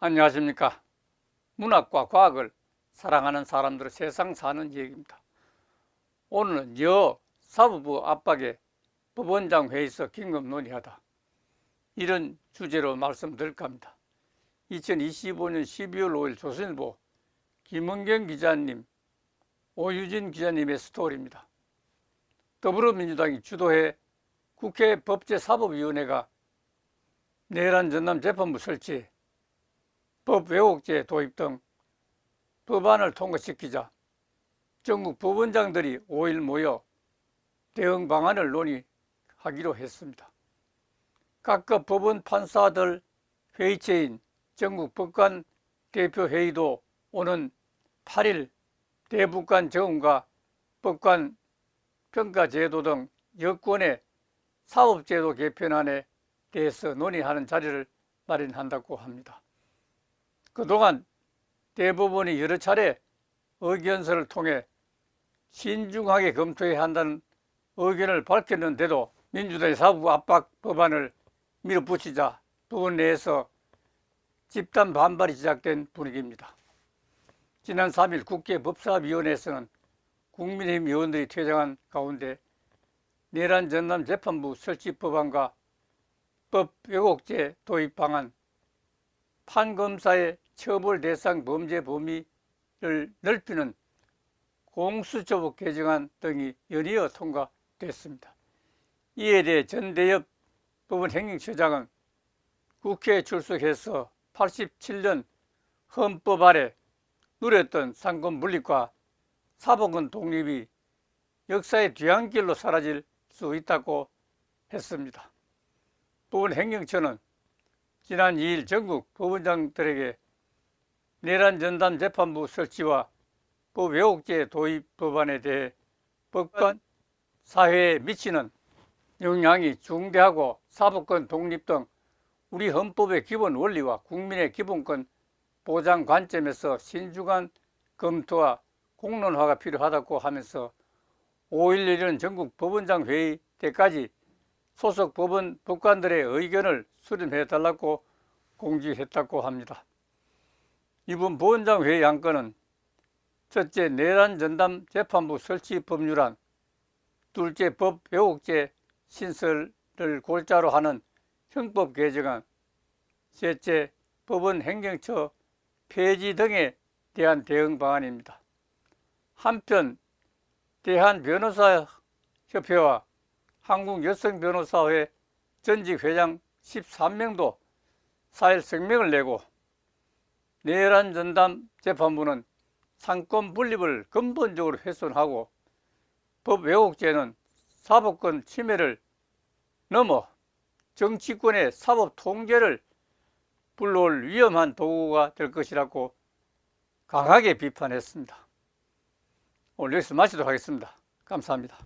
안녕하십니까. 문학과 과학을 사랑하는 사람들의 세상 사는 얘기입니다. 오늘은 여 사법부 압박에 법원장 회의에서 긴급 논의하다. 이런 주제로 말씀드릴까 합니다. 2025년 12월 5일 조선일보 김은경 기자님, 오유진 기자님의 스토리입니다. 더불어민주당이 주도해 국회 법제사법위원회가 내란 전남 재판부 설치, 법 왜곡죄 도입 등 법안을 통과시키자 전국 법원장들이 5일 모여 대응 방안을 논의하기로 했습니다. 각급 법원 판사들 회의체인 전국 법관 대표 회의도 오는 8일 대법관 정원과 법관 평가제도 등 여권의 사법제도 개편안에 대해서 논의하는 자리를 마련한다고 합니다. 그동안 대법원이 여러 차례 의견서를 통해 신중하게 검토해야 한다는 의견을 밝혔는데도 민주당의 사부 압박 법안을 밀어붙이자 법원 내에서 집단 반발이 시작된 분위기입니다. 지난 3일 국회 법사위원회에서는 국민의힘 의원들이 퇴장한 가운데 내란 전남 재판부 설치 법안과 법 왜곡죄 도입 방안, 판검사의 처벌 대상 범죄 범위를 넓히는 공수처법 개정안 등이 연이어 통과됐습니다. 이에 대해 전대엽 법원 행정처장은 국회에 출석해서 87년 헌법 아래 누렸던 상권 분립과 사법권 독립이 역사의 뒤안길로 사라질 수 있다고 했습니다. 법원 행정처는 지난 2일 전국 법원장들에게 내란 전담 재판부 설치와 법 왜곡죄 도입 법안에 대해 법관 사회에 미치는 영향이 중대하고 사법권 독립 등 우리 헌법의 기본 원리와 국민의 기본권 보장 관점에서 신중한 검토와 공론화가 필요하다고 하면서 5일 열리는 전국 법원장 회의 때까지 소속 법원 법관들의 의견을 수렴해 달라고 공지했다고 합니다. 이번 법원장 회의 안건은 첫째 내란 전담 재판부 설치 법률안, 둘째 법 왜곡죄 신설을 골자로 하는 형법 개정안, 셋째 법원 행정처 폐지 등에 대한 대응 방안입니다. 한편 대한변호사협회와 한국여성변호사회 전직 회장 13명도 4일 성명을 내고 내란 전담 재판부는 상권 분립을 근본적으로 훼손하고 법 왜곡죄는 사법권 침해를 넘어 정치권의 사법 통제를 불러올 위험한 도구가 될 것이라고 강하게 비판했습니다. 오늘 여기서 마치도록 하겠습니다. 감사합니다.